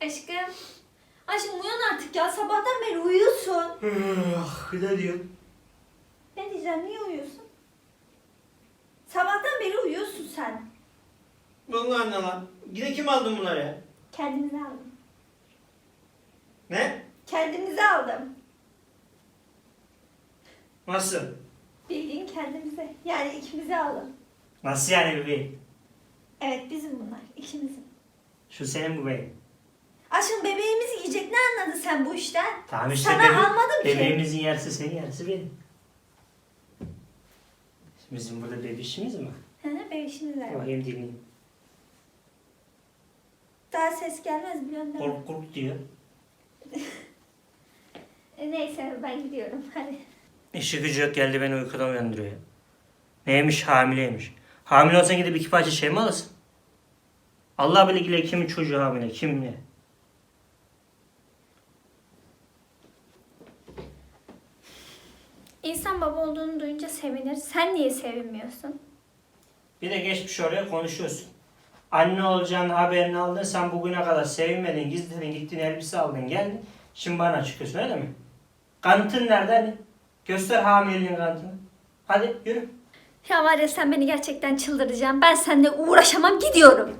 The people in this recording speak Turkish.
Aşkım. Aşkım uyan artık ya. Sabahtan beri uyuyorsun. Ah, ne diyorsun? Ne diyeceğim? Niye uyuyorsun? Sabahtan beri uyuyorsun sen. Vallahi ne lan? Yine kim aldı bunları ya? Kendinize aldım. Ne? Kendinize aldım. Nasıl? Bildiğin kendimize. Yani ikimize aldım. Nasıl yani bebeğim? Evet bizim bunlar. ikimizin. Şu senin bebeğin. Aşkım bebeğimizi yiyecek ne anladın sen bu işten? Tamam işte Sana bebe- almadım ki. Bebeğimizin yarısı senin yarısı benim. Bizim burada bebişimiz mi? Hı hı bebişimiz var. Bakayım dinleyeyim. Daha ses gelmez biliyorsun değil mi? Kork kork diyor. E, Neyse ben gidiyorum hadi. İşi gücü yok geldi beni uykudan uyandırıyor. Neymiş hamileymiş. Hamile olsan gidip iki parça şey mi alırsın? Allah bilgiyle kimin çocuğu hamile kim ne? İnsan baba olduğunu duyunca sevinir. Sen niye sevinmiyorsun? Bir de geçmiş oraya konuşuyorsun. Anne olacağın haberini aldın sen bugüne kadar sevinmedin gizledin gittin elbise aldın geldin. Şimdi bana çıkıyorsun öyle mi? Kanıtın nerede hadi? Göster hamileliğin kanıtını. Hadi yürü. Ya var ya sen beni gerçekten çıldıracaksın. Ben seninle uğraşamam gidiyorum.